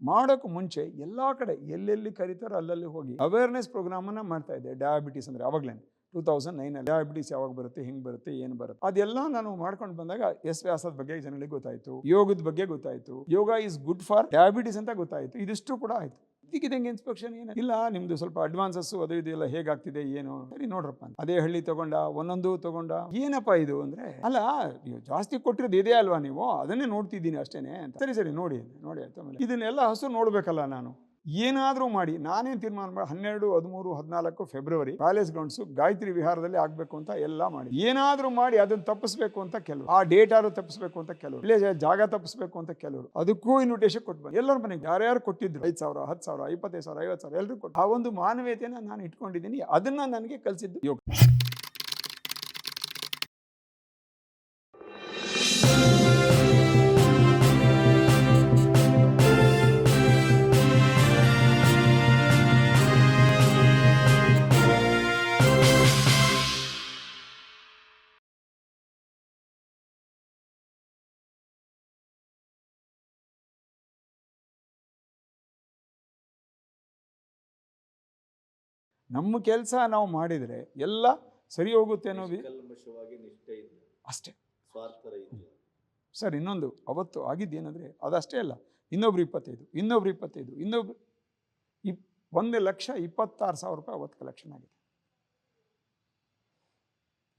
ಮಾಡೋಕೆ ಮುಂಚೆ ಎಲ್ಲ ಕಡೆ ಎಲ್ಲೆಲ್ಲಿ ಕರೀತಾರೋ ಅಲ್ಲಲ್ಲಿ ಹೋಗಿ ಅವೇರ್ನೆಸ್ ಪ್ರೋಗ್ರಾಮನ್ನು ಮಾಡ್ತಾ ಇದ್ದೆ. ಡಯಾಬಿಟೀಸ್ ಅಂದರೆ ಅವಾಗಲೇ ಟೂ ತೌಸಂಡ್ ನೈನಲ್ಲಿ ಡಯಾಬಿಟೀಸ್ ಯಾವಾಗ ಬರುತ್ತೆ, ಹಿಂಗೆ ಬರುತ್ತೆ, ಏನು ಬರುತ್ತೆ. ಅದೆಲ್ಲ ನಾನು ಮಾಡ್ಕೊಂಡು ಬಂದಾಗ ಎಸ್ ವ್ಯಾಸದ ಬಗ್ಗೆ ಜನಗಳಿಗೆ ಗೊತ್ತಾಯಿತು. ಯೋಗದ ಬಗ್ಗೆ ಗೊತ್ತಾಯಿತು. Yoga is good for diabetes ಅಂತ ಗೊತ್ತಾಯಿತು. ಇದಿಷ್ಟು ಕೂಡ ಆಯಿತು. ಇದಕ್ಕಿದಂಗೆ ಇನ್ಸ್ಪೆಕ್ಷನ್ ಏನು ಇಲ್ಲ, ನಿಮ್ದು ಸ್ವಲ್ಪ ಅಡ್ವಾನ್ಸಸ್ಸು ಅದು ಇದು ಎಲ್ಲ ಹೇಗಾಗ್ತಿದೆ, ಏನು? ಸರಿ ನೋಡ್ರಪ್ಪ. ಅದೇ ಹಳ್ಳಿ ತಗೊಂಡ, ಒಂದೊಂದು ತಗೊಂಡ. ಏನಪ್ಪ ಇದು ಅಂದ್ರೆ, ಅಲ್ಲ, ನೀವು ಜಾಸ್ತಿ ಕೊಟ್ಟಿರೋದು ಇದೆ ಅಲ್ವಾ ನೀವು? ಅದನ್ನೇ ನೋಡ್ತಿದ್ದೀನಿ ಅಷ್ಟೇನೆ ಸರಿ ಸರಿ, ನೋಡಿ ನೋಡಿ ಆಯ್ತು ಇದನ್ನೆಲ್ಲ ಹಸು ನೋಡ್ಬೇಕಲ್ಲ ನಾನು. ಏನಾದರೂ ಮಾಡಿ, ನಾನೇನು ತೀರ್ಮಾನ ಮಾಡಿ, ಹನ್ನೆರಡು, ಹದಿಮೂರು, ಹದಿನಾಲ್ಕು ಫೆಬ್ರವರಿ ಪ್ಯಾಲೇಸ್ ಗ್ರೌಂಡ್ಸು ಗಾಯತ್ರಿ ವಿಹಾರದಲ್ಲಿ ಆಗಬೇಕು ಅಂತ ಎಲ್ಲ ಮಾಡಿ. ಏನಾದರೂ ಮಾಡಿ ಅದನ್ನು ತಪ್ಪಿಸ್ಬೇಕು ಅಂತ ಕೆಲವರು. ಆ ಡೇಟ್ ಆದರೂ ತಪ್ಪಿಸ್ಬೇಕು ಅಂತ ಕೆಲವರು. ಇಲ್ಲೇ ಜಾಗ ತಪ್ಪಿಸ್ಬೇಕು ಅಂತ ಕೆಲವರು. ಅದಕ್ಕೂ ಇನ್ವಿಟೇಷನ್ ಕೊಟ್ಟು ಎಲ್ಲರ ಮನೆಗೆ ಯಾರ್ಯಾರು ಕೊಟ್ಟಿದ್ರು? ಐದು ಸಾವಿರ ಹತ್ತು ಸಾವಿರ, ಇಪ್ಪತ್ತೈದು ಸಾವಿರ, ಐವತ್ತು ಸಾವಿರ ಎಲ್ಲರೂ ಕೊಟ್ಟು ಆ ಒಂದು ಮಾನವೀಯತೆಯನ್ನು ನಾನು ಇಟ್ಕೊಂಡಿದ್ದೀನಿ. ಅದನ್ನು ನನಗೆ ಕಲಿಸಿದ್ದು. ಯೋಗ ನಮ್ಮ ಕೆಲಸ ನಾವು ಮಾಡಿದರೆ ಎಲ್ಲ ಸರಿ ಹೋಗುತ್ತೆ ಅನ್ನೋ ನಿಷ್ಠೆಯಿಂದ ಅಷ್ಟೇ. ಸರ್ ಇನ್ನೊಂದು ಅವತ್ತು ಆಗಿದ್ದೇನೆಂದರೆ ಅದಷ್ಟೇ ಅಲ್ಲ. ಇನ್ನೊಬ್ರು ಇಪ್ಪತ್ತೈದು ಇನ್ನೊಬ್ರು ಇಪ್ಪತ್ತೈದು ಇನ್ನೊಬ್ರು ಇಪ್ ಒಂದು ಲಕ್ಷ ಇಪ್ಪತ್ತಾರು ಸಾವಿರ ರೂಪಾಯಿ ಅವತ್ತು ಕಲೆಕ್ಷನ್ ಆಗಿದೆ.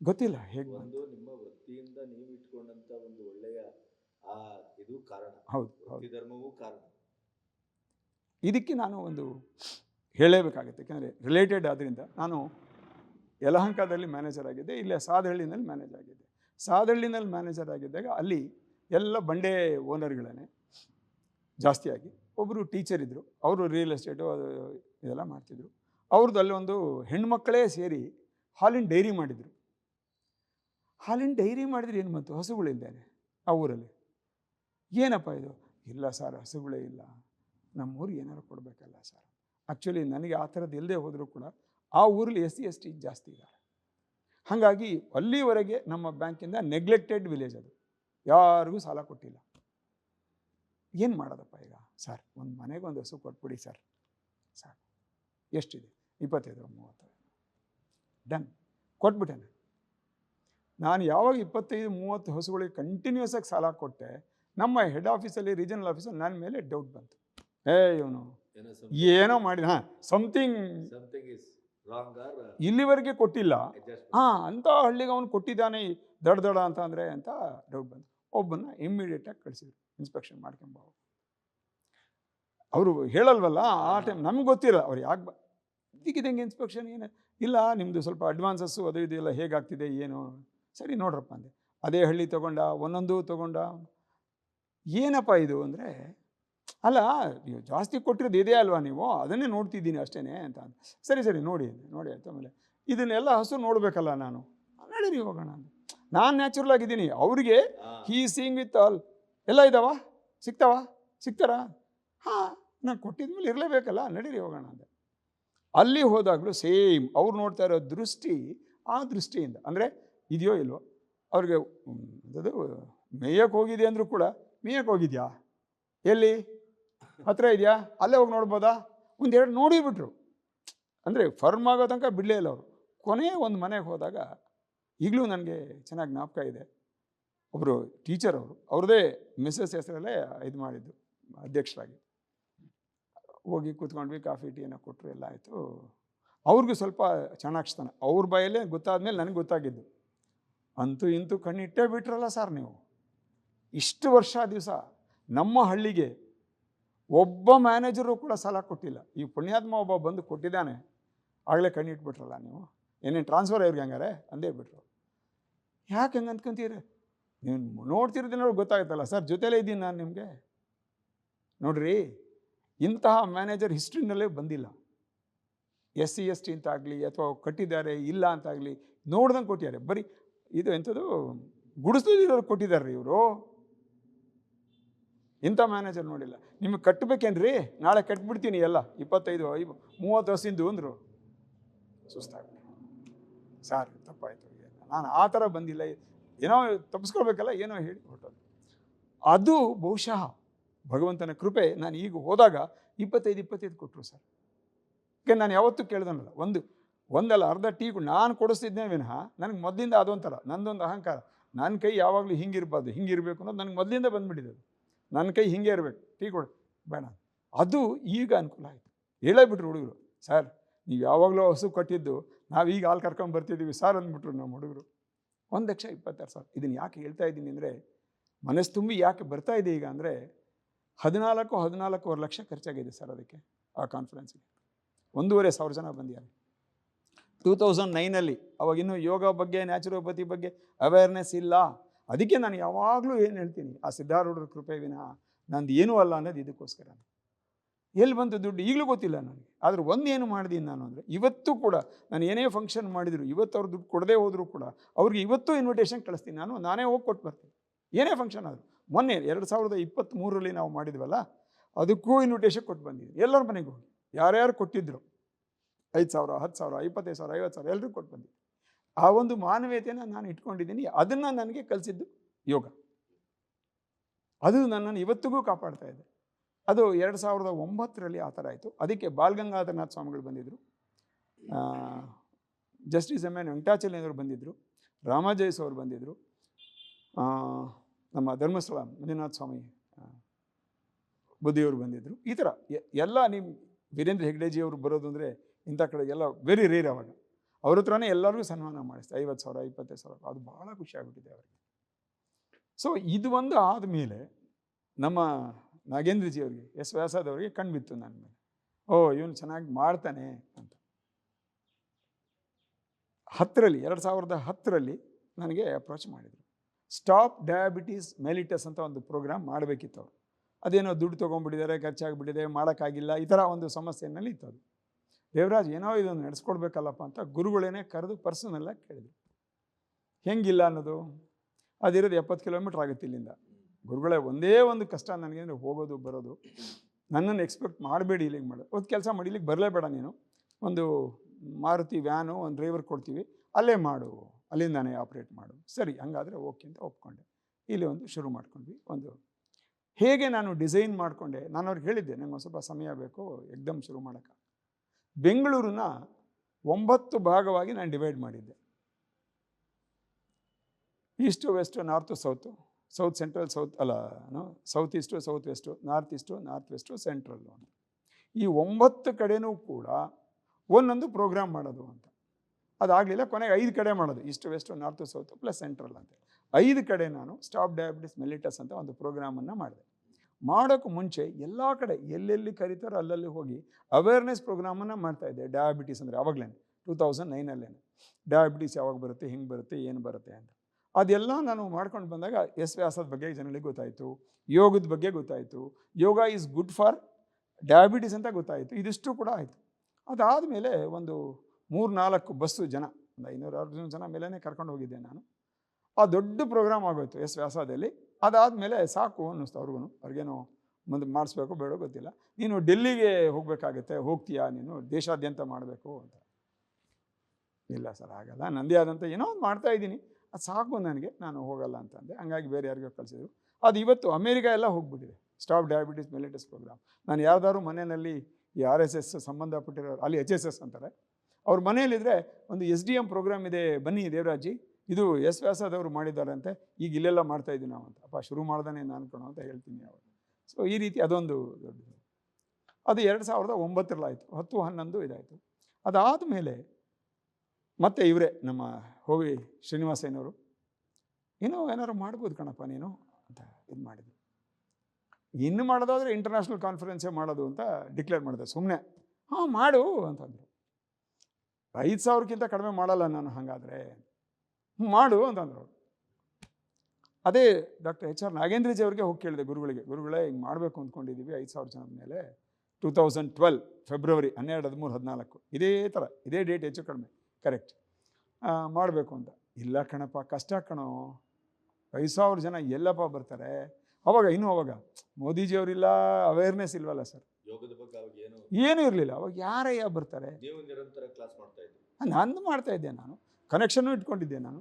ಗೊತ್ತಿಲ್ಲ ಹೇಗೆ ಒಂದು ನಿಮ್ಮ ವೃತ್ತಿಯಿಂದ ನೀವು ಇಟ್ಕೊಂಡಂತ ಒಂದು ಒಳ್ಳೆಯ ಆ ಇದು ಕಾರಣ. ಹೌದು ಹೌದು. ಧರ್ಮವೂ ಕಾರಣ. ಇದಕ್ಕೆ ನಾನು ಒಂದು ಹೇಳಲೇಬೇಕಾಗುತ್ತೆ ಯಾಕೆಂದರೆ ರಿಲೇಟೆಡ್ ಆದ್ದರಿಂದ ನಾನು ಯಲಹಂಕದಲ್ಲಿ ಮ್ಯಾನೇಜರ್ ಆಗಿದ್ದೆ, ಇಲ್ಲೇ ಸಾದಹಳ್ಳಿನಲ್ಲಿ ಮ್ಯಾನೇಜರ್ ಆಗಿದ್ದೆ. ಸಾದಹಳ್ಳಿನಲ್ಲಿ ಮ್ಯಾನೇಜರ್ ಆಗಿದ್ದಾಗ ಅಲ್ಲಿ ಎಲ್ಲ ಬಂಡೆ ಓನರ್ಗಳೇ ಜಾಸ್ತಿಯಾಗಿ ಒಬ್ಬರು ಟೀಚರ್ ಇದ್ದರು ಅವರು ರಿಯಲ್ ಎಸ್ಟೇಟು ಅದು ಇದೆಲ್ಲ ಮಾಡ್ತಿದ್ರು. ಅವ್ರದ್ದು ಅಲ್ಲಿ ಒಂದು ಹೆಣ್ಮಕ್ಕಳೇ ಸೇರಿ ಹಾಲಿನ ಡೈರಿ ಮಾಡಿದರು. ಹಾಲಿನ ಡೈರಿ ಮಾಡಿದ್ರೆ ಏನು ಬಂತು? ಹಸುಗಳಿಲ್ದೇನೆ ಆ ಊರಲ್ಲಿ. ಏನಪ್ಪ ಇದು? ಇಲ್ಲ ಸರ್, ಹಸುಗಳೇ ಇಲ್ಲ. ನಮ್ಮೂರು ಏನಾರು ಕೊಡಬೇಕಲ್ಲ ಸರ್. ಆ್ಯಕ್ಚುಲಿ ನನಗೆ ಆ ಥರದ್ದು ಇಲ್ಲದೆ ಹೋದರೂ ಕೂಡ ಆ ಊರಲ್ಲಿ ಎಸ್ ಸಿ, ಎಸ್ ಟಿ ಜಾಸ್ತಿ ಇದ್ದಾರೆ. ಹಾಗಾಗಿ ಅಲ್ಲಿವರೆಗೆ ನಮ್ಮ ಬ್ಯಾಂಕಿಂದ ನೆಗ್ಲೆಕ್ಟೆಡ್ ವಿಲೇಜ್ ಅದು. ಯಾರಿಗೂ ಸಾಲ ಕೊಟ್ಟಿಲ್ಲ. ಏನು ಮಾಡೋದಪ್ಪ ಈಗ? ಸರ್, ಒಂದು ಮನೆಗೆ ಒಂದು ಹಸು ಕೊಟ್ಬಿಡಿ ಸರ್. ಸಾಕು. ಎಷ್ಟಿದೆ? ಇಪ್ಪತ್ತೈದು ಮೂವತ್ತು ಡನ್ ಕೊಟ್ಬಿಟ್ಟೆ ನಾನು. ಯಾವಾಗ ಇಪ್ಪತ್ತೈದು, ಮೂವತ್ತು ಹಸುಗಳಿಗೆ ಕಂಟಿನ್ಯೂಸ್ ಆಗಿ ಸಾಲ ಕೊಟ್ಟೆ, ನಮ್ಮ ಹೆಡ್ ಆಫೀಸಲ್ಲಿ ರೀಜನಲ್ ಆಫೀಸಲ್ಲಿ ನನ್ನ ಮೇಲೆ ಡೌಟ್ ಬಂತು. ಏ ಇವನು. ಏನೋ ಮಾಡಿ ಹಾ ಸಮಥಿಂಗ್ ಇಲ್ಲಿವರೆಗೆ ಕೊಟ್ಟಿಲ್ಲ. ಹಾ ಅಂಥ ಹಳ್ಳಿಗೆ ಅವನು ಕೊಟ್ಟಿದ್ದಾನೆ ದಡ ದಡ ಅಂತ ಅಂದರೆ ಅಂತ ಡೌಟ್ ಬಂತು. ಒಬ್ಬನ್ನ ಇಮ್ಮಿಡಿಯೇಟಾಗಿ ಕಳಿಸಿದ್ರು ಇನ್ಸ್ಪೆಕ್ಷನ್ ಮಾಡ್ಕೊಂಬ ಅವರು. ಹೇಳಲ್ವಲ್ಲ ಆ ಟೈಮ್ ನಮ್ಗೆ ಗೊತ್ತಿರಲ್ಲ ಅವ್ರು ಯಾಕೆ ಬ ಇದಕ್ಕಿದಂಗೆ ಇನ್ಸ್ಪೆಕ್ಷನ್ ಏನು ಇಲ್ಲ ನಿಮ್ಮದು ಸ್ವಲ್ಪ ಅಡ್ವಾನ್ಸಸ್ಸು ಅದು ಇದು ಎಲ್ಲ ಹೇಗಾಗ್ತಿದೆ ಏನು? ಸರಿ ನೋಡ್ರಪ್ಪ ಅಂದೆ. ಅದೇ ಹಳ್ಳಿ ತೊಗೊಂಡ ಒಂದೊಂದು ತೊಗೊಂಡ. ಏನಪ್ಪ ಇದು ಅಂದರೆ ಅಲ್ಲ ನೀವು ಜಾಸ್ತಿ ಕೊಟ್ಟಿರೋದು ಇದೇ ಅಲ್ವಾ ನೀವು? ಅದನ್ನೇ ನೋಡ್ತಿದ್ದೀನಿ ಅಷ್ಟೇ ಅಂತ. ಸರಿ ಸರಿ ನೋಡಿ ನೋಡಿ ಅಂತ ಆಮೇಲೆ. ಇದನ್ನೆಲ್ಲ ಹಸು ನೋಡಬೇಕಲ್ಲ ನಾನು. ನಡೀರಿ ಹೋಗೋಣ. ನಾನು ನ್ಯಾಚುರಲ್ ಆಗಿದ್ದೀನಿ. ಅವ್ರಿಗೆ ಹೀ. ಸೀಂಗ್ ವಿತ್ ಆಲ್ ಎಲ್ಲ ಇದಾವ? ಸಿಗ್ತಾವ? ಸಿಗ್ತಾರಾ? ಹಾಂ ನಾನು ಕೊಟ್ಟಿದ್ಮೇಲೆ ಇರಲೇಬೇಕಲ್ಲ ನಡೀರಿ ಹೋಗೋಣ ಅಂತ ಅಲ್ಲಿ ಹೋದಾಗಲೂ ಸೇಮ್ ಅವ್ರು ನೋಡ್ತಾ ಇರೋ ದೃಷ್ಟಿ ಆ ದೃಷ್ಟಿಯಿಂದ ಅಂದರೆ ಇದೆಯೋ ಇಲ್ವೋ ಅವ್ರಿಗೆ ಅದು ಮೇಯಕ್ಕೆ ಹೋಗಿದೆ ಅಂದರೂ ಕೂಡ ಮೇಯಕ್ಕೆ ಹೋಗಿದ್ಯಾ? ಎಲ್ಲಿ? ಹತ್ರ ಇದೆಯಾ? ಅಲ್ಲೇ ಹೋಗಿ ನೋಡ್ಬೋದಾ? ಒಂದೆರಡು ನೋಡಿಬಿಟ್ರು ಅಂದರೆ ಫರ್ಮ್ ಆಗೋ ತನಕ ಬಿಡಲೇ ಇಲ್ಲ ಅವರು. ಕೊನೆಯ ಒಂದು ಮನೆಗೆ ಹೋದಾಗ ಈಗಲೂ ನನಗೆ ಚೆನ್ನಾಗಿ ಜ್ಞಾಪಕ ಇದೆ. ಒಬ್ಬರು ಟೀಚರ್ ಅವರು. ಅವ್ರದ್ದೇ ಮಿಸ್ಸಸ್ ಹೆಸರಲ್ಲೇ ಇದು ಮಾಡಿದ್ದು, ಅಧ್ಯಕ್ಷರಾಗಿ. ಹೋಗಿ ಕೂತ್ಕೊಂಡ್ವಿ, ಕಾಫಿ ಟೀ ಏನೋ ಕೊಟ್ಟರು ಎಲ್ಲ ಆಯಿತು. ಅವ್ರಿಗೂ ಸ್ವಲ್ಪ ಚೆನ್ನಾಗಿಸ್ತಾನೆ ಅವ್ರ ಬಾಯಲ್ಲೇ ಗೊತ್ತಾದ್ಮೇಲೆ ನನಗೆ ಗೊತ್ತಾಗಿದ್ದು. ಅಂತೂ ಇಂತೂ ಕಣ್ಣಿಟ್ಟೇ ಬಿಟ್ರಲ್ಲ ಸರ್ ನೀವು. ಇಷ್ಟು ವರ್ಷ ದಿವಸ ನಮ್ಮ ಹಳ್ಳಿಗೆ ಒಬ್ಬ ಮ್ಯಾನೇಜರು ಕೂಡ ಸಾಲ ಕೊಟ್ಟಿಲ್ಲ. ಈ ಪುಣ್ಯಾತ್ಮ ಒಬ್ಬ ಬಂದು ಕೊಟ್ಟಿದ್ದಾನೆ. ಆಗಲೇ ಕಣ್ಣಿಟ್ಬಿಟ್ರಲ್ಲ ನೀವು? ಏನೇನು ಟ್ರಾನ್ಸ್ಫರ್ ಇವ್ರಿಗೆ ಹಂಗಾರೆ? ಅಂದೇ ಬಿಟ್ರು. ಯಾಕೆ ಹಂಗೆ ಅಂದ್ಕೊಂತೀರಿ? ನೀವು ನೋಡ್ತಿರೋದಿನ ಗೊತ್ತಾಗುತ್ತಲ್ಲ ಸರ್, ಜೊತೆಲೇ ಇದ್ದೀನಿ ನಾನು ನಿಮಗೆ. ನೋಡ್ರಿ, ಇಂತಹ ಮ್ಯಾನೇಜರ್ ಹಿಸ್ಟ್ರಿನಲ್ಲೇ ಬಂದಿಲ್ಲ. ಎಸ್ ಸಿ, ಎಸ್ ಟಿ ಅಂತಾಗಲಿ ಅಥವಾ ಕಟ್ಟಿದ್ದಾರೆ, ಇಲ್ಲ ಅಂತಾಗಲಿ ನೋಡ್ದಂಗೆ ಕೊಟ್ಟಿದ್ದಾರೆ. ಬರೀ ಇದು ಎಂಥದ್ದು ಗುಡಿಸ್ಲಿರೋರು ಕೊಟ್ಟಿದ್ದಾರೆ ಇವರು. ಇಂಥ ಮ್ಯಾನೇಜರ್ ನೋಡಿಲ್ಲ. ನಿಮಗೆ ಕಟ್ಟಬೇಕೇನ್ರಿ ನಾಳೆ ಕಟ್ಬಿಡ್ತೀನಿ ಎಲ್ಲ. ಇಪ್ಪತ್ತೈದು ಐದು ಮೂವತ್ತು ವರ್ಷದಿಂದ ಅಂದರು. ಸುಸ್ತಾಗ್ಬಿಟ್ಟು ಸಾರ್, ತಪ್ಪಾಯಿತು. ನಾನು ಆ ಥರ ಬಂದಿಲ್ಲ. ಏನೋ ತಪ್ಪಿಸ್ಕೊಳ್ಬೇಕಲ್ಲ ಏನೋ ಹೇಳಿ ಹೊರಟೋದು ಅದು ಬಹುಶಃ ಭಗವಂತನ ಕೃಪೆ. ನಾನು ಈಗ ಹೋದಾಗ ಇಪ್ಪತ್ತೈದು ಇಪ್ಪತ್ತೈದು ಕೊಟ್ಟರು ಸರ್. ಯಾಕೆ ನಾನು ಯಾವತ್ತೂ ಕೇಳ್ದನಲ್ಲ. ಒಂದು, ಒಂದಲ್ಲ, ಅರ್ಧ ಟೀ ನಾನು ಕೊಡಿಸ್ತಿದ್ನೇ ವಿನಃ ನನಗೆ ಮೊದಲಿಂದ ಅದೊಂಥರ. ನಂದೊಂದು ಅಹಂಕಾರ. ನನ್ನ ಕೈ ಯಾವಾಗಲೂ ಹಿಂಗಿರ್ಬಾರ್ದು. ಹಿಂಗಿರಬೇಕು ಅನ್ನೋದು ನನಗೆ ಮೊದಲಿಂದ ಬಂದುಬಿಟ್ಟಿದೆ ನನ್ನ ಕೈ ಹಿಂಗೆ ಇರಬೇಕು. ಟೀ ಕೊಡು. ಬೇಡ. ಅದು ಈಗ ಅನುಕೂಲ ಆಯಿತು. ಹೇಳೇಬಿಟ್ರು ಹುಡುಗರು. ಸರ್, ನೀವು ಯಾವಾಗಲೂ ಹಸು ಕಟ್ಟಿದ್ದು ನಾವು ಈಗ ಹಾಲು ಕರ್ಕೊಂಡು ಬರ್ತಿದ್ದೀವಿ ಸರ್ ಅಂದ್ಬಿಟ್ರು ನಮ್ಮ ಹುಡುಗರು. ಒಂದು ಲಕ್ಷ ಇಪ್ಪತ್ತಾರು ಸಾವಿರ. ಇದನ್ನು ಯಾಕೆ ಹೇಳ್ತಾ ಇದ್ದೀನಿ ಅಂದರೆ, ಮನಸ್ಸು ತುಂಬಿ ಯಾಕೆ ಬರ್ತಾ ಇದೆ ಈಗ ಅಂದರೆ, ಹದಿನಾಲ್ಕು, ಹದಿನಾಲ್ಕೂವರೆ ಲಕ್ಷ ಖರ್ಚಾಗಿದೆ ಸರ್ ಅದಕ್ಕೆ ಆ ಕಾನ್ಫರೆನ್ಸ್ಗೆ ಒಂದೂವರೆ ಸಾವಿರ ಜನ ಬಂದಿದ್ದಾರೆ. ಟೂ ತೌಸಂಡ್ ನೈನಲ್ಲಿ ಅವಾಗಿನ್ನೂ ಯೋಗ ಬಗ್ಗೆ ನ್ಯಾಚುರೋಪತಿ ಬಗ್ಗೆ ಅವೇರ್ನೆಸ್ ಇಲ್ಲ. ಅದಕ್ಕೆ ನಾನು ಯಾವಾಗಲೂ ಏನು ಹೇಳ್ತೀನಿ, ಆ ಸಿದ್ಧಾರೂಢರ ಕೃಪೆ ವಿನ ನಂದು ಏನೂ ಅಲ್ಲ ಅನ್ನೋದು ಇದಕ್ಕೋಸ್ಕರ ಎಲ್ಲಿ ಬಂತು ದುಡ್ಡು? ಈಗಲೂ ಗೊತ್ತಿಲ್ಲ ನನಗೆ. ಆದರೆ ಒಂದು ಏನು ಮಾಡಿದೀನಿ ನಾನು ಅಂದರೆ, ಇವತ್ತು ಕೂಡ ನಾನು ಏನೇ ಫಂಕ್ಷನ್ ಮಾಡಿದ್ರು, ಇವತ್ತು ಅವ್ರು ದುಡ್ಡು ಕೊಡದೇ ಹೋದರೂ ಕೂಡ ಅವ್ರಿಗೆ ಇವತ್ತು ಇನ್ವಿಟೇಷನ್ ಕಳಿಸ್ತೀನಿ. ನಾನು ನಾನೇ ಹೋಗಿ ಕೊಟ್ಟು ಬರ್ತೀನಿ. ಏನೇ ಫಂಕ್ಷನ್ ಆದರೂ. ಮೊನ್ನೆ ಎರಡು ಸಾವಿರದ ಇಪ್ಪತ್ತ್ಮೂರರಲ್ಲಿ ನಾವು ಮಾಡಿದ್ವಲ್ಲ, ಅದಕ್ಕೂ ಇನ್ವಿಟೇಷನ್ ಕೊಟ್ಟು ಬಂದಿದ್ದೀನಿ. ಎಲ್ಲರ ಮನೆಗೂ ಹೋಗಿ. ಯಾರ್ಯಾರು ಕೊಟ್ಟಿದ್ದರು ಐದು ಸಾವಿರ, ಹತ್ತು ಸಾವಿರ ಇಪ್ಪತ್ತೈದು ಸಾವಿರ, ಐವತ್ತು ಸಾವಿರ ಎಲ್ಲರಿಗೂ ಕೊಟ್ಟು ಬಂದಿದ್ದೀನಿ. ಆ ಒಂದು ಮಾನವೀಯತೆಯನ್ನು ನಾನು ಇಟ್ಕೊಂಡಿದ್ದೀನಿ. ಅದನ್ನು ನನಗೆ ಕಲಿಸಿದ್ದು ಯೋಗ. ಅದು ನನ್ನನ್ನು ಇವತ್ತಿಗೂ ಕಾಪಾಡ್ತಾ ಇದೆ. ಅದು ಎರಡು ಸಾವಿರದ ಒಂಬತ್ತರಲ್ಲಿ ಆ ಥರ ಆಯಿತು. ಅದಕ್ಕೆ ಬಾಲ್ಗಂಗಾಧರನಾಥ್ ಸ್ವಾಮಿಗಳು ಬಂದಿದ್ದರು ಜಸ್ಟಿಸ್ ಎಂ ಎನ್ ವೆಂಕಟಾಚಲಯ್ಯನವರು ಬಂದಿದ್ದರು ರಾಮಾಜಯಸ್ ಅವರು ಬಂದಿದ್ದರು ನಮ್ಮ ಧರ್ಮಸ್ಥಳ ಮಂಜುನಾಥ ಸ್ವಾಮಿ ಬುದ್ಧಿಯವರು ಬಂದಿದ್ದರು ಈ ಥರ ಎಲ್ಲ ನಿಮ್ಮ ವೀರೇಂದ್ರ ಹೆಗ್ಡೆಜಿ ಅವರು ಬರೋದು ಅಂದರೆ ಇಂಥ ಕಡೆ ಎಲ್ಲ ವೆರಿ ರೇರ್ ಅವಾಗ ಅವ್ರ ಹತ್ರನೇ ಎಲ್ಲರಿಗೂ ಸನ್ಮಾನ ಮಾಡಿಸ್ತೆ ಐವತ್ತು ಸಾವಿರ, ಇಪ್ಪತ್ತೈದು ಸಾವಿರ ಅದು ಭಾಳ ಖುಷಿ ಆಗ್ಬಿಟ್ಟಿದೆ ಅವರಿಗೆ. ಸೊ ಇದು ಒಂದು ಆದಮೇಲೆ ನಮ್ಮ ನಾಗೇಂದ್ರಜಿ ಅವರಿಗೆ, ಎಸ್ ವ್ಯಾಸಾದ್ ಅವರಿಗೆ ಕಣ್ಬಿತ್ತು ನನ್ನ ಮೇಲೆ. ಓ, ಇವನು ಚೆನ್ನಾಗಿ ಮಾಡ್ತಾನೆ ಅಂತ. ಹತ್ತರಲ್ಲಿ, ಎರಡು ಸಾವಿರದ ಹತ್ತರಲ್ಲಿ ನನಗೆ ಅಪ್ರೋಚ್ ಮಾಡಿದರು. ಸ್ಟಾಪ್ ಡಯಾಬಿಟೀಸ್ ಮೆಲಿಟಸ್ ಅಂತ ಒಂದು ಪ್ರೋಗ್ರಾಮ್ ಮಾಡಬೇಕಿತ್ತು ಅವರು. ಅದೇನೋ ದುಡ್ಡು ತೊಗೊಂಡ್ಬಿಟ್ಟಿದ್ದಾರೆ, ಖರ್ಚಾಗಿಬಿಟ್ಟಿದೆ, ಮಾಡೋಕ್ಕಾಗಿಲ್ಲ, ಈ ಥರ ಒಂದು ಸಮಸ್ಯೆನಲ್ಲಿ ಇತ್ತು ಅದು. ದೇವರಾಜ್ ಏನೋ ಇದನ್ನು ನಡೆಸ್ಕೊಡ್ಬೇಕಲ್ಲಪ್ಪ ಅಂತ ಗುರುಗಳೇನೆ ಕರೆದು ಪರ್ಸನಲ್ಲಾಗಿ ಕೇಳಿದ್ರು. ಹೆಂಗಿಲ್ಲ ಅನ್ನೋದು? ಅದಿರೋದು ಎಪ್ಪತ್ತು ಕಿಲೋಮೀಟ್ರ್ ಆಗುತ್ತೆ ಇಲ್ಲಿಂದ. ಗುರುಗಳೇ ಒಂದೇ ಒಂದು ಕಷ್ಟ ನನಗೆ ಹೋಗೋದು, ಬರೋದು. ನನ್ನನ್ನು ಎಕ್ಸ್ಪೆಕ್ಟ್ ಮಾಡಬೇಡಿ ಇಲ್ಲಿಗೆ ಮಾಡೋದು ಒಂದು ಕೆಲಸ ಮಾಡಿ ಇಲ್ಲಿಗೆ ಬರಲೇಬೇಡ ನೀನು. ಒಂದು ಮಾರುತಿ ವ್ಯಾನು, ಒಂದು ಡ್ರೈವರ್ ಕೊಡ್ತೀವಿ. ಅಲ್ಲೇ ಮಾಡು. ಅಲ್ಲಿಂದಾನೇ ಆಪ್ರೇಟ್ ಮಾಡು. ಸರಿ, ಹಂಗಾದರೆ ಓಕೆ ಅಂತ ಒಪ್ಕೊಂಡೆ. ಇಲ್ಲಿ ಒಂದು ಶುರು ಮಾಡ್ಕೊಂಡ್ವಿ. ಒಂದು ಹೇಗೆ ನಾನು ಡಿಸೈನ್ ಮಾಡಿಕೊಂಡೆ? ನಾನು ಅವ್ರಿಗೆ ಹೇಳಿದ್ದೆ ನಂಗೆ ಒಂದು ಸ್ವಲ್ಪ ಸಮಯ ಬೇಕು ಎಕ್ದಮ್ ಶುರು ಮಾಡೋಕ್ಕೆ. ಬೆಂಗಳೂರನ್ನ ಒಂಬತ್ತು ಭಾಗವಾಗಿ ನಾನು ಡಿವೈಡ್ ಮಾಡಿದ್ದೆ. East west north south south central south ಅಲ್ಲ south east south west north east north west central ಅಂತ. ಈ ಒಂಬತ್ತು ಕಡೆನೂ ಕೂಡ ಒಂದೊಂದು ಪ್ರೋಗ್ರಾಮ್ ಮಾಡೋದು ಅಂತ. ಅದಾಗಲಿಲ್ಲ ಕೊನೆಗೆ ಐದು ಕಡೆ ಮಾಡೋದು east west north south plus central ಅಂತ. ಐದು ಕಡೆ ನಾನು ಸ್ಟಾಪ್ ಡಯಾಬಿಟಿಸ್ ಮೆಲಿಟಸ್ ಅಂತ ಒಂದು ಪ್ರೋಗ್ರಾಮನ್ನು ಮಾಡಿದೆ. ಮಾಡೋಕ್ಕೆ ಮುಂಚೆ ಎಲ್ಲ ಕಡೆ ಎಲ್ಲೆಲ್ಲಿ ಕರೀತಾರೋ ಅಲ್ಲಲ್ಲಿ ಹೋಗಿ ಅವೇರ್ನೆಸ್ ಪ್ರೋಗ್ರಾಮನ್ನು ಮಾಡ್ತಾಯಿದ್ದೆ ಡಯಾಬಿಟೀಸ್ ಅಂದರೆ ಅವಾಗಲೇ ಟೂ ತೌಸಂಡ್ ನೈನಲ್ಲೇ ಡಯಾಬಿಟೀಸ್ ಯಾವಾಗ ಬರುತ್ತೆ, ಹೆಂಗೆ ಬರುತ್ತೆ, ಏನು ಬರುತ್ತೆ ಅಂತ. ಅದೆಲ್ಲ ನಾನು ಮಾಡ್ಕೊಂಡು ಬಂದಾಗ ಎಸ್ ವ್ಯಾಸದ ಬಗ್ಗೆ ಜನಗಳಿಗೆ ಗೊತ್ತಾಯಿತು, ಯೋಗದ ಬಗ್ಗೆ ಗೊತ್ತಾಯಿತು, yoga is good for diabetes ಅಂತ ಗೊತ್ತಾಯಿತು, ಇದಿಷ್ಟು ಕೂಡ ಆಯಿತು. ಅದಾದಮೇಲೆ ಒಂದು ಮೂರು ನಾಲ್ಕು ಬಸ್ಸು ಜನ, ಒಂದು ಐನೂರು ಅರ್ಜುನ ಜನ ಮೇಲೇ ಕರ್ಕೊಂಡು ಹೋಗಿದ್ದೆ ನಾನು. ಆ ದೊಡ್ಡ ಪ್ರೋಗ್ರಾಮ್ ಆಗೋಯ್ತು ಎಸ್ ವ್ಯಾಸದಲ್ಲಿ. ಅದಾದಮೇಲೆ ಸಾಕು ಅನ್ನಿಸ್ತು ಅವ್ರಿಗೂ ಅವ್ರಿಗೇನೋ ಮುಂದೆ ಮಾಡಿಸ್ಬೇಕು ಬೇಡ ಗೊತ್ತಿಲ್ಲ. ನೀನು ಡೆಲ್ಲಿಗೆ ಹೋಗಬೇಕಾಗತ್ತೆ, ಹೋಗ್ತೀಯಾ? ನೀನು ದೇಶಾದ್ಯಂತ ಮಾಡಬೇಕು ಅಂತ. ಇಲ್ಲ ಸರ್ ಆಗಲ್ಲ ನಂದೇ ಆದಂಥ ಏನೋ ಒಂದು ಮಾಡ್ತಾ ಇದ್ದೀನಿ. ಅದು ಸಾಕು ನನಗೆ, ನಾನು ಹೋಗಲ್ಲ ಅಂತಂದೆ ಹಂಗಾಗಿ ಬೇರೆ ಯಾರಿಗೋ ಕಳಿಸಿದ್ರು. ಅದು ಇವತ್ತು ಅಮೇರಿಕ ಎಲ್ಲ ಹೋಗ್ಬಿಟ್ಟಿದೆ. Stop diabetes mellitus program. ನಾನು ಯಾವ್ದಾದ್ರು ಮನೆಯಲ್ಲಿ ಈ ಆರ್ ಎಸ್ ಎಸ್ ಸಂಬಂಧಪಟ್ಟಿರೋ ಅಲ್ಲಿ ಎಚ್ ಎಸ್ ಎಸ್ ಅಂತಾರೆ. ಅವ್ರ ಮನೆಯಲ್ಲಿದ್ದರೆ ಒಂದು ಎಸ್ ಡಿ ಎಂ ಪ್ರೋಗ್ರಾಮ್ ಇದೆ, ಬನ್ನಿ ದೇವರಾಜಿ ಇದು ಎಸ್ ವ್ಯಾಸದವರು ಮಾಡಿದ್ದಾರೆ ಅಂತೆ ಈಗ ಇಲ್ಲೆಲ್ಲ ಮಾಡ್ತಾ ಇದ್ದೀವಿ ನಾವು ಅಂತ. ಅಪ್ಪ ಶುರು ಮಾಡ್ದಾನೆ ನಾನು ಕಣೋ ಅಂತ ಹೇಳ್ತೀನಿ ಅವಾಗ ಸೊ ಈ ರೀತಿ ಅದೊಂದು ದೊಡ್ಡ ಅದು ಎರಡು ಸಾವಿರದ ಒಂಬತ್ತರಲ್ಲಾಯಿತು. ಹತ್ತು ಹನ್ನೊಂದು ಇದಾಯಿತು. ಅದಾದ ಮೇಲೆ ಮತ್ತೆ ಇವರೇ ನಮ್ಮ ಹೋಗಿ ಶ್ರೀನಿವಾಸಯ್ಯನವರು, ಏನೋ ಏನಾದ್ರು ಮಾಡ್ಬೋದು ಕಣಪ್ಪ ನೀನು? ಅಂತ ಇದು ಮಾಡಿದ್ರು. ಇನ್ನು ಮಾಡೋದಾದರೆ ಇಂಟರ್ನ್ಯಾಷನಲ್ ಕಾನ್ಫರೆನ್ಸೇ ಮಾಡೋದು ಅಂತ ಡಿಕ್ಲೇರ್ ಮಾಡಿದೆ. ಸುಮ್ಮನೆ ಹಾಂ, ಮಾಡು ಅಂತಂದರು. ಐದು ಸಾವಿರಕ್ಕಿಂತ ಕಡಿಮೆ ಮಾಡಲ್ಲ ನಾನು ಹಾಗಾದರೆ ಮಾಡು ಅಂತಂದ್ರು ಅವರು. ಅದೇ ಡಾಕ್ಟರ್ ಎಚ್ ಆರ್ ನಾಗೇಂದ್ರಜಿ ಅವರಿಗೆ ಹೋಗಿ ಕೇಳಿದೆ ಗುರುಗಳಿಗೆ. ಗುರುಗಳೇ ಹಿಂಗೆ ಮಾಡಬೇಕು ಅಂದ್ಕೊಂಡಿದ್ದೀವಿ ಐದು ಸಾವಿರ ಜನದ ಮೇಲೆ. ಟೂ ತೌಸಂಡ್ ಟ್ವೆಲ್ ಫೆಬ್ರವರಿ ಹನ್ನೆರಡು ಹದಿಮೂರು ಹದಿನಾಲ್ಕು. ಇದೇ ಥರ ಇದೇ ಡೇಟ್ ಹೆಚ್ಚು ಕಡಿಮೆ. ಕರೆಕ್ಟ್. ಮಾಡಬೇಕು ಅಂತ. ಇಲ್ಲ ಕಣಪ್ಪ ಕಷ್ಟ ಕಣೋ. ಐದು ಸಾವಿರ ಜನ ಎಲ್ಲಪ್ಪ ಬರ್ತಾರೆ. ಅವಾಗ ಇನ್ನೂ ಅವಾಗ. ಮೋದಿಜಿಯವರಿಲ್ಲ ಅವೇರ್ನೆಸ್ ಇಲ್ವಲ್ಲ ಸರ್. ಏನು ಇರಲಿಲ್ಲ. ಅವಾಗ ಯಾರಯ್ಯ ಬರ್ತಾರೆ? ನಾನು ಮಾಡ್ತಾ ಇದ್ದೆ ನಾನು. ಕನೆಕ್ಷನ್ನು ಇಟ್ಕೊಂಡಿದ್ದೆ ನಾನು.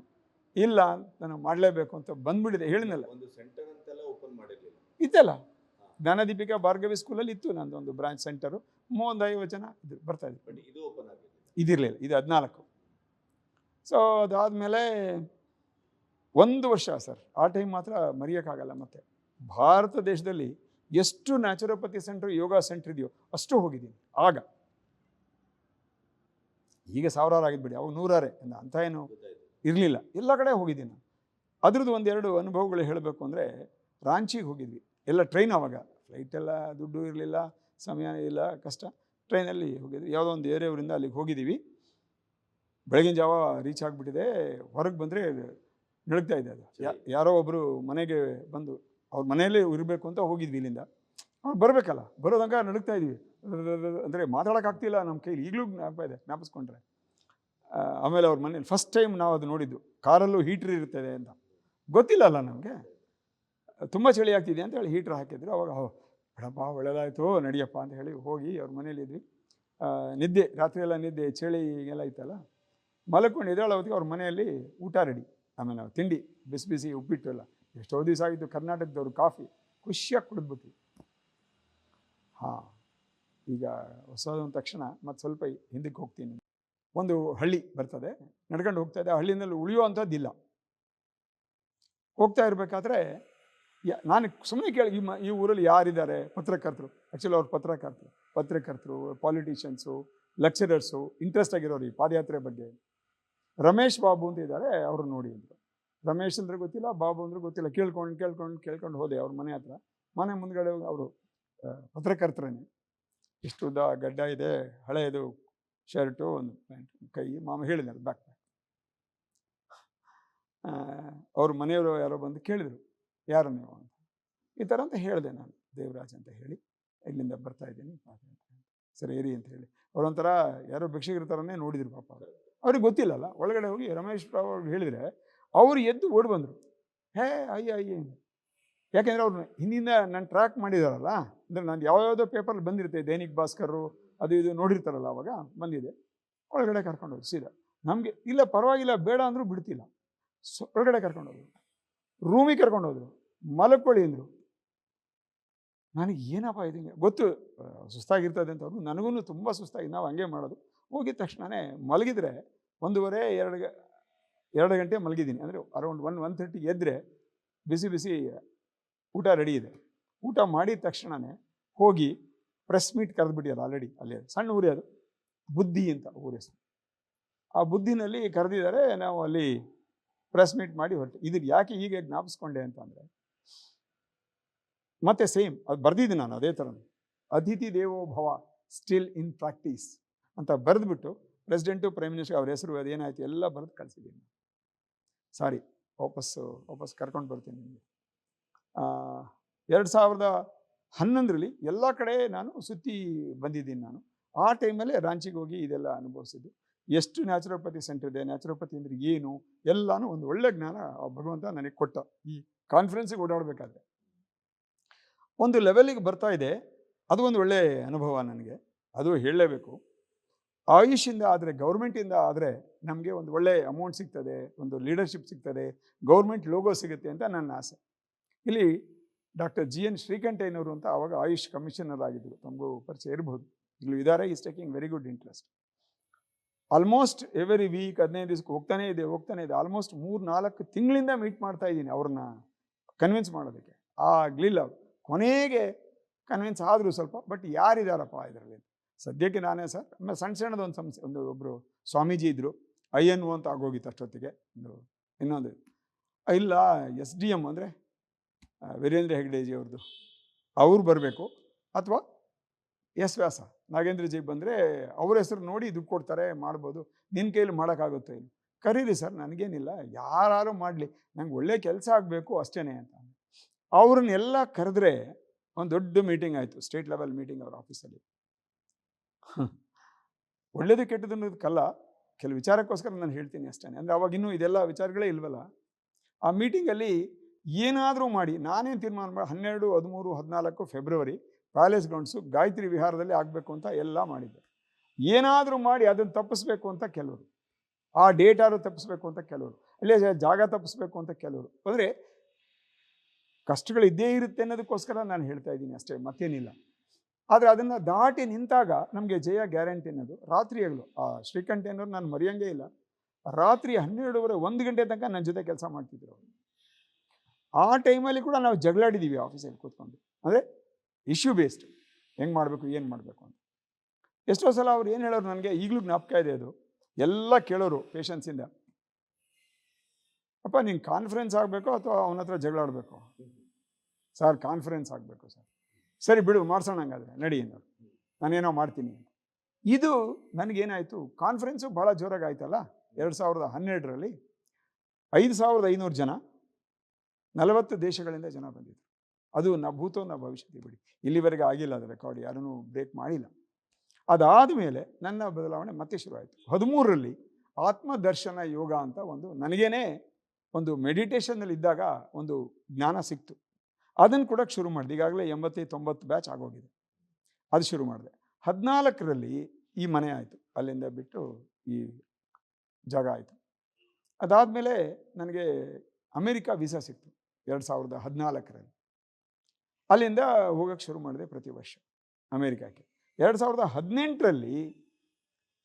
ಇಲ್ಲ ನಾನು ಮಾಡಲೇಬೇಕು ಅಂತ ಬಂದ್ಬಿಟ್ಟಿದೆ ಹೇಳಿನಲ್ಲ ಒಂದು ಸೆಂಟರ್ ಅಂತೆಲ್ಲ ಓಪನ್ ಮಾಡಿರ್ಲಿಲ್ಲ. ಇದ್ದಲ್ಲ ಜ್ಞಾನದೀಪಿಕಾ ಭಾರ್ಗವಿ ಸ್ಕೂಲಲ್ಲಿ ಇತ್ತು ಒಂದು ಬ್ರಾಂಚ್ ಸೆಂಟರು ಮೂವೊಂದು ಐವತ್ತು ಜನ ಇದು ಬರ್ತಾ ಇದ್ರು. ಬಟ್ ಇದು ಓಪನ್ ಇದಿರಲಿಲ್ಲ ಇದು ಹದಿನಾಲ್ಕು. ಸೊ ಅದಾದಮೇಲೆ ಒಂದು ವರ್ಷ ಸರ್ ಆ ಟೈಮ್ ಮಾತ್ರ ಮರೆಯೋಕ್ಕಾಗಲ್ಲ ಮತ್ತೆ. ಭಾರತ ದೇಶದಲ್ಲಿ ಎಷ್ಟು ನ್ಯಾಚುರೋಪತಿ ಸೆಂಟ್ರ್ ಯೋಗ ಸೆಂಟ್ರ್ ಇದೆಯೋ ಅಷ್ಟು ಹೋಗಿದ್ದೀನಿ ಆಗ. ಈಗ ಸಾವಿರಾರು ಆಗಿದ್ಬಿಡಿ ಅವಾಗ ನೂರಾರೇ ಅಂಥ ಏನು ಇರಲಿಲ್ಲ. ಎಲ್ಲ ಕಡೆ ಹೋಗಿದ್ದೀನಿ ನಾನು. ಅದ್ರದ್ದು ಒಂದೆರಡು ಅನುಭವಗಳು ಹೇಳಬೇಕು ಅಂದರೆ ರಾಂಚಿಗೆ ಹೋಗಿದ್ವಿ. ಎಲ್ಲ ಟ್ರೈನ್ ಆವಾಗ ಫ್ಲೈಟ್ ಎಲ್ಲ ದುಡ್ಡು ಇರಲಿಲ್ಲ ಸಮಯ ಇಲ್ಲ ಕಷ್ಟ. ಟ್ರೈನಲ್ಲಿ ಹೋಗಿದ್ವಿ. ಯಾವುದೋ ಒಂದು ಏರಿಯಾವರಿಂದ ಅಲ್ಲಿಗೆ ಹೋಗಿದ್ದೀವಿ ಬೆಳಗಿನ ಜಾವ ರೀಚ್ ಆಗಿಬಿಟ್ಟಿದೆ. ಹೊರಗೆ ಬಂದರೆ ನಡುಗ್ತಾ ಇದೆ ಅದು. ಯಾ- ಯಾರೋ ಒಬ್ಬರು ಮನೆಗೆ ಬಂದು ಅವ್ರ ಮನೆಯಲ್ಲೇ ಇರಬೇಕು ಅಂತ ಹೋಗಿದ್ವಿ ಇಲ್ಲಿಂದ. ಅವ್ರು ಬರಬೇಕಲ್ಲ ಬರೋದಂಗ ನಡುಗ್ತಾ ಇದ್ದೀವಿ ಅಂದರೆ ಮಾತಾಡೋಕ್ಕಾಗ್ತಿಲ್ಲ ನಮ್ಮ ಕೈಲಿ ಈಗಲೂ ಜ್ಞಾಪ ಇದೆ ಜ್ಞಾಪಿಸ್ಕೊಂಡ್ರೆ. ಆಮೇಲೆ ಅವ್ರ ಮನೇಲಿ ಫಸ್ಟ್ ಟೈಮ್ ನಾವು ಅದು ನೋಡಿದ್ದು ಕಾರಲ್ಲೂ ಹೀಟ್ರ್ ಇರ್ತದೆ ಅಂತ. ಗೊತ್ತಿಲ್ಲಲ್ಲ ನಮಗೆ. ತುಂಬ ಚಳಿ ಆಗ್ತಿದೆ ಅಂತ ಹೇಳಿ ಹೀಟ್ರ್ ಹಾಕಿದ್ರು ಅವಾಗ ಹೋ ಬೇಡಪ್ಪ ಒಳ್ಳೇದಾಯಿತು ನಡಿಯಪ್ಪ ಅಂತ ಹೇಳಿ ಹೋಗಿ ಅವ್ರ ಮನೇಲಿ ಇದ್ವಿ. ಆ, ನಿದ್ದೆ ರಾತ್ರಿ ಎಲ್ಲ ನಿದ್ದೆ ಚಳಿ ಎಲ್ಲ ಇತ್ತಲ್ಲ. ಮಲ್ಕೊಂಡು ಎದ್ದೇಳೋ ಹೊತ್ತಿಗೆ ಅವ್ರ ಮನೆಯಲ್ಲಿ ಊಟ ರೆಡಿ. ಆಮೇಲೆ ತಿಂಡಿ ಬಿಸಿ ಬಿಸಿ ಉಪ್ಪಿಟ್ಟು ಎಲ್ಲ. ಎಷ್ಟೋ ದಿವಸ ಆಗಿತ್ತು ಕರ್ನಾಟಕದವ್ರು ಕಾಫಿ ಖುಷಿಯಾಗಿ ಕುಡಿದ್ಬಿಟ್ವಿ. ಹಾಂ, ಈಗ ಹೊಸದು ಅಂದ ತಕ್ಷಣ ಮತ್ತೆ ಸ್ವಲ್ಪ ಹಿಂದಕ್ಕೆ ಹೋಗ್ತೀನಿ. ಒಂದು ಹಳ್ಳಿ ಬರ್ತದೆ. ನಡ್ಕೊಂಡು ಹೋಗ್ತಾ ಇದೆ. ಹಳ್ಳಿನಲ್ಲಿ ಉಳಿಯುವಂಥದ್ದಿಲ್ಲ ಹೋಗ್ತಾ ಇರಬೇಕಾದ್ರೆ ನಾನು ಸುಮ್ಮನೆ ಕೇಳಿ, ಈ ಮ, ಈ ಊರಲ್ಲಿ ಯಾರಿದ್ದಾರೆ? ಪತ್ರಕರ್ತರು. ಆ್ಯಕ್ಚುಲಿ ಅವ್ರು ಪತ್ರಕರ್ತರು. ಪತ್ರಕರ್ತರು, ಪಾಲಿಟಿಷಿಯನ್ಸು, ಲೆಕ್ಚರರ್ಸು ಇಂಟ್ರೆಸ್ಟ್ ಆಗಿರೋರು ಈ ಪಾದಯಾತ್ರೆ ಬಗ್ಗೆ. ರಮೇಶ್ ಬಾಬು ಅಂತ ಇದ್ದಾರೆ. ಅವರು ನೋಡಿ ಅಂದರು. ರಮೇಶ್ ಅಂದ್ರೆ ಗೊತ್ತಿಲ್ಲ, ಬಾಬು ಅಂದ್ರೆ ಗೊತ್ತಿಲ್ಲ. ಕೇಳ್ಕೊಂಡು ಕೇಳ್ಕೊಂಡು ಕೇಳ್ಕೊಂಡು ಹೋದೆ ಅವ್ರ ಮನೆ ಹತ್ರ. ಮನೆ ಮುಂದ್ಗಡೆ ಅವರು ಪತ್ರಕರ್ತರೇನೆ ಇಷ್ಟು ಉದ್ದ ಗಡ್ಡ ಇದೆ ಹಳೆಯದು ಶರ್ಟು, ಒಂದು ಪ್ಯಾಂಟ್, ಕೈ, ಮಾಮ ಹೇಳಿದ್ದಾರೆ ಬ್ಯಾಕ್ ಅವ್ರ ಮನೆಯವರು ಯಾರೋ ಬಂದು ಕೇಳಿದರು, ಯಾರು ನೀವು? ಅಂತ. ಈ ಥರ ಅಂತ ಹೇಳಿದೆ ನಾನು, ದೇವರಾಜ್ ಅಂತ ಹೇಳಿ. ಇಲ್ಲಿಂದ ಬರ್ತಾ ಇದ್ದೀನಿ ಸರಿ ಏರಿ ಅಂತ ಹೇಳಿ. ಅವರೊಂಥರ ಯಾರೋ ಭಿಕ್ಷಕರ ಥರನೇ ನೋಡಿದ್ರು ಪಾಪ ಅವರು. ಅವ್ರಿಗೆ ಗೊತ್ತಿಲ್ಲಲ್ಲ, ಒಳಗಡೆ ಹೋಗಿ ರಮೇಶ್ ರಾವ್ ಅವ್ರಿಗೆ ಹೇಳಿದರೆ, ಅವರು ಎದ್ದು ಓಡಿ ಬಂದರು. ಹೇ, ಅಯ್ಯ ಅಯ್ಯ ಯಾಕೆಂದರೆ ಅವ್ರು ಹಿಂದಿಂದ ನಾನು ಟ್ರ್ಯಾಕ್ ಮಾಡಿದಾರಲ್ಲ ಅಂದರೆ ನಾನು ಯಾವ್ಯಾವುದೋ ಪೇಪರಲ್ಲಿ ಬಂದಿರುತ್ತೆ, ದೈನಿಕ್ ಭಾಸ್ಕರು ಅದು ಇದು ನೋಡಿರ್ತಾರಲ್ಲ ಅವಾಗ ಬಂದಿದೆ. ಒಳಗಡೆ ಕರ್ಕೊಂಡು ಹೋಗಿ ಸೀದಾ. ನಮಗೆ, ಇಲ್ಲ ಪರವಾಗಿಲ್ಲ, ಬೇಡ ಅಂದರೂ ಬಿಡ್ತಿಲ್ಲ. ಸೊ, ಒಳಗಡೆ ಕರ್ಕೊಂಡು ಹೋದ್ರು. ರೂಮಿಗೆ ಕರ್ಕೊಂಡು ಮಲಕೊಳ್ಳಿ ಮಲಕ್ಕೊಳ್ಳಿ ಅಂದರು. ನನಗೆ ಏನಪ್ಪ ಇದೀನಿ ಗೊತ್ತು ಸುಸ್ತಾಗಿರ್ತದೆ ಅಂತ ಅವ್ರು. ನನಗೂ ತುಂಬ ಸುಸ್ತಾಗಿ, ನಾವು ಹಂಗೆ ಮಾಡೋದು. ಹೋಗಿದ ತಕ್ಷಣವೇ ಮಲಗಿದ್ರೆ ಒಂದೂವರೆ, ಎರಡು ಎರಡು ಗಂಟೆ ಮಲಗಿದ್ದೀನಿ. ಅಂದರೆ ಅರೌಂಡ್ ಒನ್ ಒನ್ ತರ್ಟಿ ಎದ್ದರೆ ಬಿಸಿ ಬಿಸಿ ಊಟ ರೆಡಿ ಇದೆ. ಊಟ ಮಾಡಿದ ತಕ್ಷಣವೇ ಹೋಗಿ ಪ್ರೆಸ್ ಮೀಟ್ ಕರೆದ್ಬಿಟ್ಟಿದ್ದಾರೆ ಆಲ್ರೆಡಿ ಅಲ್ಲಿ ಸಣ್ಣ ಊರೇ ಅದು. ಬುದ್ಧಿ ಅಂತ ಊರ ಆ ಬುದ್ಧಿನಲ್ಲಿ ಕರೆದಿದ್ದಾರೆ, ನಾವು ಅಲ್ಲಿ ಪ್ರೆಸ್ ಮೀಟ್ ಮಾಡಿ ಹೊರಟು. ಇದು ಯಾಕೆ ಹೀಗೆ ಜ್ಞಾಪಿಸ್ಕೊಂಡೆ ಅಂತ ಅಂದರೆ, ಮತ್ತೆ ಸೇಮ್ ಅದು ಬರೆದಿದ್ದೆ ನಾನು ಅದೇ ಥರ ಅತಿಥಿ ದೇವೋ ಭವ ಸ್ಟಿಲ್ ಇನ್ ಪ್ರಾಕ್ಟೀಸ್ ಅಂತ ಬರೆದ್ಬಿಟ್ಟು ಪ್ರೆಸಿಡೆಂಟು ಪ್ರೈಮ್ ಮಿನಿಸ್ಟರ್ ಅವ್ರ ಹೆಸರು ಅದೇನಾಯ್ತು ಎಲ್ಲ ಬರೆದು ಕಳಿಸಿದ್ದೀನಿ ಸಾರಿ ವಾಪಸ್ಸು ವಾಪಸ್ ಕರ್ಕೊಂಡು ಬರ್ತೀನಿ ನಿಮಗೆ. ಎರಡು ಸಾವಿರದ ಹನ್ನೊಂದರಲ್ಲಿ ಎಲ್ಲ ಕಡೆ ನಾನು ಸುತ್ತಿ ಬಂದಿದ್ದೀನಿ ನಾನು. ಆ ಟೈಮಲ್ಲೇ ರಾಂಚಿಗೆ ಹೋಗಿ ಇದೆಲ್ಲ ಅನುಭವಿಸಿದ್ದು. ಎಷ್ಟು ನ್ಯಾಚುರೋಪತಿ ಸೆಂಟರ್ ಇದೆ, ನ್ಯಾಚುರೋಪತಿ ಅಂದರೆ ಏನು? ಎಲ್ಲನೂ ಒಂದು ಒಳ್ಳೆ ಜ್ಞಾನ ಭಗವಂತ ನನಗೆ ಕೊಟ್ಟ ಈ ಕಾನ್ಫರೆನ್ಸಿಗೆ ಓಡಾಡಬೇಕಾದ್ರೆ. ಒಂದು ಲೆವೆಲಿಗೆ ಬರ್ತಾ ಇದೆ. ಅದು ಒಂದು ಒಳ್ಳೆ ಅನುಭವ ನನಗೆ. ಅದು ಹೇಳಲೇಬೇಕು. ಆಯುಷಿಂದ ಆದರೆ, ಗೌರ್ಮೆಂಟಿಂದ ಆದರೆ ನಮಗೆ ಒಂದು ಒಳ್ಳೆ ಅಮೌಂಟ್ ಸಿಗ್ತದೆ, ಒಂದು ಲೀಡರ್ಶಿಪ್ ಸಿಗ್ತದೆ, ಗೌರ್ಮೆಂಟ್ ಲೋಗೋ ಸಿಗುತ್ತೆ ಅಂತ ನನ್ನ ಆಸೆ. ಇಲ್ಲಿ ಡಾಕ್ಟರ್ ಜಿ ಎನ್ ಶ್ರೀಕಂಠಯ್ಯನವರು ಅಂತ ಆವಾಗ ಆಯುಷ್ ಕಮಿಷನರ್ ಆಗಿದ್ದರು ತಮಗೂ ಪರಿಚಯ ಇರಬಹುದು ಈಗಲೂ ಇದ್ದಾರೆ is taking very good interest almost every week ಹದಿನೈದು ದಿವಸಕ್ಕೆ ಹೋಗ್ತಾನೆ ಇದೆ ಹೋಗ್ತಾನೆ ಇದೆ. ಆಲ್ಮೋಸ್ಟ್ ಮೂರು ನಾಲ್ಕು ತಿಂಗಳಿಂದ ಮೀಟ್ ಮಾಡ್ತಾ ಇದ್ದೀನಿ ಅವ್ರನ್ನ ಕನ್ವಿನ್ಸ್ ಮಾಡೋದಕ್ಕೆ. ಆಗಲಿಲ್ಲ. ಕೊನೆಗೆ ಕನ್ವಿನ್ಸ್ ಆದರೂ ಸ್ವಲ್ಪ ಬಟ್ ಯಾರಿದಾರಪ್ಪ ಇದರಲ್ಲಿ ಸದ್ಯಕ್ಕೆ ನಾನೇ ಸರ್ ಆಮೇಲೆ ಸಣ್ಣ ಸಣ್ಣದ ಒಂದು ಸಂಸ್ಥೆ, ಒಂದು ಒಬ್ಬರು ಸ್ವಾಮೀಜಿ ಇದ್ದರು ಐ ಎನ್ ಒ ಅಂತ ಆಗೋಗಿತ್ತು ಅಷ್ಟೊತ್ತಿಗೆ. ಒಂದು ಇನ್ನೊಂದು ಇಲ್ಲ, ಎಸ್ ಡಿ ಎಂ ಅಂದರೆ ವೀರೇಂದ್ರ ಹೆಗ್ಡೆಜಿ ಅವ್ರದ್ದು ಅವ್ರು ಬರಬೇಕು. ಅಥವಾ ಎಸ್ ವ್ಯಾಸ, ನಾಗೇಂದ್ರ ಜಿ ಬಂದರೆ ಅವ್ರ ಹೆಸರು ನೋಡಿ ದುಡ್ಡು ಕೊಡ್ತಾರೆ, ಮಾಡ್ಬೋದು. ನಿನ್ನ ಕೈಲಿ ಮಾಡೋಕ್ಕಾಗುತ್ತೆ ಇಲ್ಲಿ ಕರೀರಿ ಸರ್, ನನಗೇನಿಲ್ಲ. ಯಾರು ಮಾಡಲಿ. ನಂಗೆ ಒಳ್ಳೆ ಕೆಲಸ ಆಗಬೇಕು ಅಷ್ಟೇ ಅಂತ ಅವ್ರನ್ನೆಲ್ಲ ಕರೆದ್ರೆ ಒಂದು ದೊಡ್ಡ ಮೀಟಿಂಗ್ ಆಯಿತು ಸ್ಟೇಟ್ ಲೆವೆಲ್ ಮೀಟಿಂಗ್ ಅವ್ರ ಆಫೀಸಲ್ಲಿ ಒಳ್ಳೇದು ಕೆಟ್ಟದ್ದು ಅನ್ನೋದಕ್ಕಲ್ಲ ಕೆಲವು ವಿಚಾರಕ್ಕೋಸ್ಕರ ನಾನು ಹೇಳ್ತೀನಿ ಅಷ್ಟೇ ಅಂದರೆ ಅವಾಗಿನ್ನೂ ಇದೆಲ್ಲ ವಿಚಾರಗಳೇ ಇಲ್ವಲ್ಲ? ಆ ಮೀಟಿಂಗಲ್ಲಿ ಏನಾದರೂ ಮಾಡಿ, ನಾನೇನು ತೀರ್ಮಾನ ಮಾಡಿ, ಹನ್ನೆರಡು, ಹದಿಮೂರು, ಹದಿನಾಲ್ಕು ಫೆಬ್ರವರಿ ಪ್ಯಾಲೇಸ್ ಗ್ರೌಂಡ್ಸು ಗಾಯತ್ರಿ ವಿಹಾರದಲ್ಲಿ ಆಗಬೇಕು ಅಂತ ಎಲ್ಲ ಮಾಡಿದ್ದೆ. ಏನಾದರೂ ಮಾಡಿ ಅದನ್ನು ತಪ್ಪಿಸ್ಬೇಕು ಅಂತ ಕೆಲವರು. ಆ ಡೇಟಾರು ತಪ್ಪಿಸ್ಬೇಕು ಅಂತ ಕೆಲವರು. ಅಲ್ಲೇ ಜಾಗ ತಪ್ಪಿಸ್ಬೇಕು ಅಂತ ಕೆಲವರು. ಅಂದರೆ ಕಷ್ಟಗಳು ಇದ್ದೇ ಇರುತ್ತೆ ಅನ್ನೋದಕ್ಕೋಸ್ಕರ ನಾನು ಹೇಳ್ತಾ ಇದ್ದೀನಿ ಅಷ್ಟೇ, ಮತ್ತೇನಿಲ್ಲ. ಆದರೆ ಅದನ್ನು ದಾಟಿ ನಿಂತಾಗ ನಮಗೆ ಜಯ ಗ್ಯಾರಂಟಿ ಅನ್ನೋದು. ರಾತ್ರಿ ಹಗಲು, ಆ ಶ್ರೀಕಂಠ ಅನ್ನೋರು ನಾನು ಮರೆಯೋಂಗೇ ಇಲ್ಲ. ರಾತ್ರಿ ಹನ್ನೆರಡುವರೆ ಒಂದು ಗಂಟೆ ತನಕ ನನ್ನ ಜೊತೆ ಕೆಲಸ ಮಾಡ್ತಿದ್ರು ಅವರು. ಆ ಟೈಮಲ್ಲಿ ಕೂಡ ನಾವು ಜಗಳಾಡಿದ್ದೀವಿ ಆಫೀಸಲ್ಲಿ ಕೂತ್ಕೊಂಡು. ಅಂದರೆ ಇಶ್ಯೂ ಬೇಸ್ಡ್ ಹೆಂಗೆ ಮಾಡಬೇಕು, ಏನು ಮಾಡಬೇಕು ಅಂತ. ಎಷ್ಟೋ ಸಲ ಅವ್ರು ಏನು ಹೇಳೋರು ನನಗೆ, ಈಗಲೂ ಜ್ಞಾಪಕ ಇದೆ ಅದು. ಎಲ್ಲ ಕೇಳೋರು ಪೇಷನ್ಸಿಂದ ಅಪ್ಪ, ನಿಂಗೆ ಕಾನ್ಫರೆನ್ಸ್ ಆಗಬೇಕು ಅಥವಾ ಅವನ ಹತ್ರ ಜಗಳಾಡಬೇಕು? ಸರ್ ಕಾನ್ಫರೆನ್ಸ್ ಆಗಬೇಕು, ಸರ್. ಸರಿ, ಬಿಡು, ಮಾಡ್ಸೋಣ ಹಂಗಾದ್ರೆ. ನಡಿ ಅನ್ನೋರು ನಾನೇನೋ ಮಾಡ್ತೀನಿ. ಇದು ನನಗೇನಾಯಿತು ಕಾನ್ಫರೆನ್ಸು ಭಾಳ ಜೋರಾಗಿ ಆಯ್ತಲ್ಲ? ಎರಡು ಸಾವಿರದ ಹನ್ನೆರಡರಲ್ಲಿ ಐದು ಸಾವಿರದ ಐನೂರು ಜನ ನಲವತ್ತು ದೇಶಗಳಿಂದ ಜನ ಬಂದಿದ್ದರು ಅದು ನ ಭೂತೋ ನ ಭವಿಷ್ಯತಿ ಬಿಡಿ. ಇಲ್ಲಿವರೆಗೆ ಆಗಿಲ್ಲ ಅದು ರೆಕಾರ್ಡ್ ಯಾರೂ ಬ್ರೇಕ್ ಮಾಡಿಲ್ಲ. ಅದಾದ ಮೇಲೆ ನನ್ನ ಬದಲಾವಣೆ ಮತ್ತೆ ಶುರುವಾಯಿತು. ಹದಿಮೂರರಲ್ಲಿ ಆತ್ಮದರ್ಶನ ಯೋಗ ಅಂತ ಒಂದು ನನಗೇನೆ ಒಂದು ಮೆಡಿಟೇಷನ್ನಲ್ಲಿ ಇದ್ದಾಗ ಒಂದು ಜ್ಞಾನ ಸಿಕ್ತು. ಅದನ್ನು ಕೂಡ ಶುರು ಮಾಡಿದೆ. ಈಗಾಗಲೇ ಎಂಬತ್ತೈದು ತೊಂಬತ್ತು ಬ್ಯಾಚ್ ಆಗೋಗಿದೆ. ಅದು ಶುರು ಮಾಡಿದೆ. ಹದಿನಾಲ್ಕರಲ್ಲಿ ಈ ಮನೆ ಆಯಿತು. ಅಲ್ಲಿಂದ ಬಿಟ್ಟು ಈ ಜಾಗ ಆಯಿತು. ಅದಾದಮೇಲೆ ನನಗೆ ಅಮೇರಿಕಾ ವೀಸಾ ಸಿಕ್ತು. ಎರಡು ಸಾವಿರದ ಹದಿನಾಲ್ಕರಲ್ಲಿ. ಅಲ್ಲಿಂದ ಹೋಗೋಕ್ಕೆ ಶುರು ಮಾಡಿದೆ ಪ್ರತಿ ವರ್ಷ ಅಮೇರಿಕಾಕ್ಕೆ. ಎರಡು ಸಾವಿರದ ಹದಿನೆಂಟರಲ್ಲಿ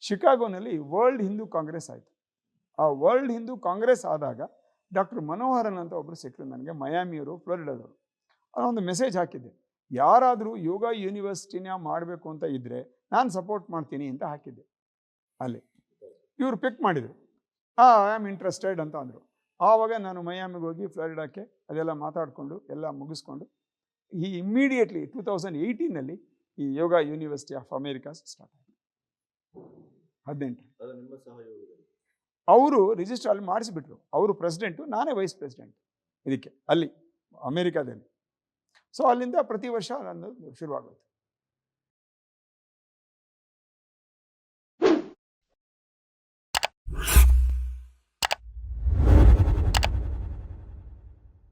ಶಿಕಾಗೋನಲ್ಲಿ ವರ್ಲ್ಡ್ ಹಿಂದೂ ಕಾಂಗ್ರೆಸ್ ಆಯಿತು. ಆ ವರ್ಲ್ಡ್ ಹಿಂದೂ ಕಾಂಗ್ರೆಸ್ ಆದಾಗ ಡಾಕ್ಟರ್ ಮನೋಹರನ್ ಅಂತ ಒಬ್ಬರು ಸಿಕ್ಕರು ನನಗೆ, ಮಯಾಮಿಯವರು, ಫ್ಲೋರಿಡಾದವರು. ಒಂದು ಮೆಸೇಜ್ ಹಾಕಿದ್ದೆ, ಯಾರಾದರೂ ಯೋಗ ಯೂನಿವರ್ಸಿಟಿನ ಮಾಡಬೇಕು ಅಂತ ಇದ್ದರೆ ನಾನು ಸಪೋರ್ಟ್ ಮಾಡ್ತೀನಿ ಅಂತ ಹಾಕಿದ್ದೆ ಅಲ್ಲಿ. ಇವರು ಪಿಕ್ ಮಾಡಿದರು. ಆ ಐ ಆಮ್ ಇಂಟ್ರೆಸ್ಟೆಡ್ ಅಂತ ಅಂದರು. ಆವಾಗ ನಾನು ಮಯಾಮಿಗೆ ಹೋಗಿ ಫ್ಲಾರಿಡಾಕ್ಕೆ ಅದೆಲ್ಲ ಮಾತಾಡಿಕೊಂಡು ಎಲ್ಲ ಮುಗಿಸ್ಕೊಂಡು ಈ ಇಮ್ಮಿಡಿಯೇಟ್ಲಿ ಟೂ ತೌಸಂಡ್ ಏಯ್ಟೀನಲ್ಲಿ ಈ yoga university of America start ಆಯಿತು. ಹದಿನೆಂಟು ಅವರು ರಿಜಿಸ್ಟರ್ ಅಲ್ಲಿ ಮಾಡಿಸಿಬಿಟ್ರು. ಅವರು ಪ್ರೆಸಿಡೆಂಟು ನಾನೇ ವೈಸ್ ಪ್ರೆಸಿಡೆಂಟ್ ಇದಕ್ಕೆ ಅಲ್ಲಿ ಅಮೇರಿಕಾದಲ್ಲಿ. ಸೊ ಅಲ್ಲಿಂದ ಪ್ರತಿ ವರ್ಷ ನಾನು ಶುರುವಾಗೋಯ್ತು.